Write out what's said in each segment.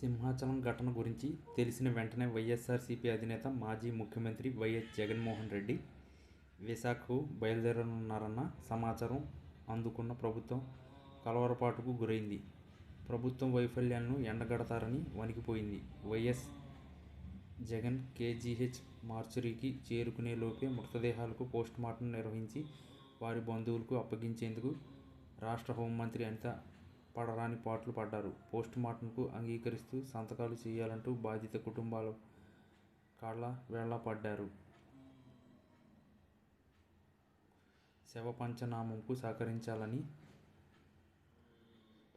సింహాచలం ఘటన గురించి తెలిసిన వెంటనే వైఎస్ఆర్సీపీ అధినేత మాజీ ముఖ్యమంత్రి వైఎస్ జగన్మోహన్ రెడ్డి విశాఖకు బయలుదేరనున్నారన్న సమాచారం అందుకున్న ప్రభుత్వం కలవరపాటుకు గురైంది. ప్రభుత్వం వైఫల్యాలను ఎండగడతారని వణికిపోయింది. వైఎస్ జగన్ కేజీహెచ్ మార్చురీకి చేరుకునే లోపే మృతదేహాలకు పోస్టుమార్టం నిర్వహించి వారి బంధువులకు అప్పగించేందుకు రాష్ట్ర హోంమంత్రి అనిత పడరాని పాటలు పడ్డారు. పోస్టుమార్టంకు అంగీకరిస్తూ సంతకాలు చేయాలంటూ బాధిత కుటుంబాల కాళ్ళ వేళ్ళ పడ్డారు. శవ పంచనామంకు సహకరించాలని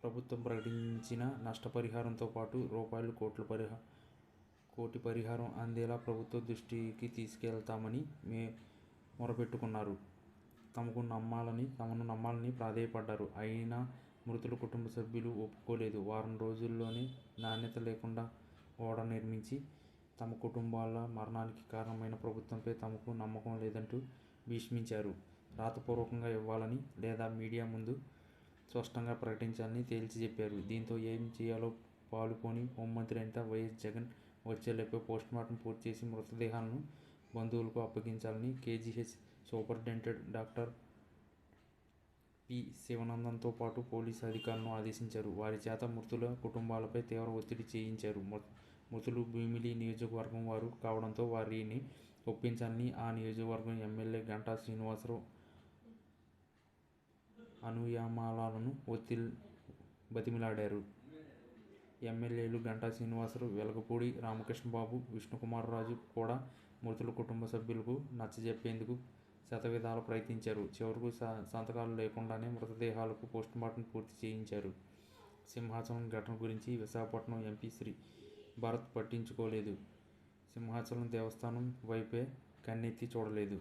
ప్రభుత్వం ప్రకటించిన నష్టపరిహారంతో పాటు రూపాయలు కోట్ల పరిహా కోటి పరిహారం అందేలా ప్రభుత్వ దృష్టికి తీసుకెళ్తామని మే మొరపెట్టుకున్నారు. తమకు నమ్మాలని తమను నమ్మాలని ప్రాధేయపడ్డారు. అయినా మృతుల కుటుంబ సభ్యులు ఒప్పుకోలేదు. వారం రోజుల్లోనే నాణ్యత లేకుండా ఓడ నిర్మించి తమ కుటుంబాల మరణానికి కారణమైన ప్రభుత్వంపై తమకు నమ్మకం లేదంటూ భీష్మించారు. రాతపూర్వకంగా ఇవ్వాలని లేదా మీడియా ముందు స్పష్టంగా ప్రకటించాలని తేల్చి చెప్పారు. దీంతో ఏం చేయాలో పాలుపోని హోంమంత్రి అనిత వైఎస్ జగన్ వచ్చేలోపే పోస్టుమార్టం పూర్తి చేసి మృతదేహాలను బంధువులకు అప్పగించాలని కేజీహెచ్ సూపరింటెండెంట్ డాక్టర్ పి శివనందంతో పాటు పోలీసు అధికారులను ఆదేశించారు. వారి చేత మృతుల కుటుంబాలపై తీవ్ర ఒత్తిడి చేయించారు. మృతులు భీమిలి నియోజకవర్గం వారు కావడంతో వారిని ఒప్పించాలని ఆ నియోజకవర్గం ఎమ్మెల్యే గంటా శ్రీనివాసరావు అనుయామాలను ఒత్తి బతిమిలాడారు. ఎమ్మెల్యేలు గంటా శ్రీనివాసరావు వెలగపూడి రామకృష్ణబాబు విష్ణుకుమారరాజు కూడా మృతుల కుటుంబ సభ్యులకు నచ్చజెప్పేందుకు శతవిధాలు ప్రయత్నించారు. చివరకు సంతకాలు లేకుండానే మృతదేహాలకు పోస్టుమార్టం పూర్తి చేయించారు. సింహాచలం ఘటన గురించి విశాఖపట్నం ఎంపీ శ్రీ భరత్ పట్టించుకోలేదు. సింహాచలం దేవస్థానం వైపే కన్నెత్తి చూడలేదు.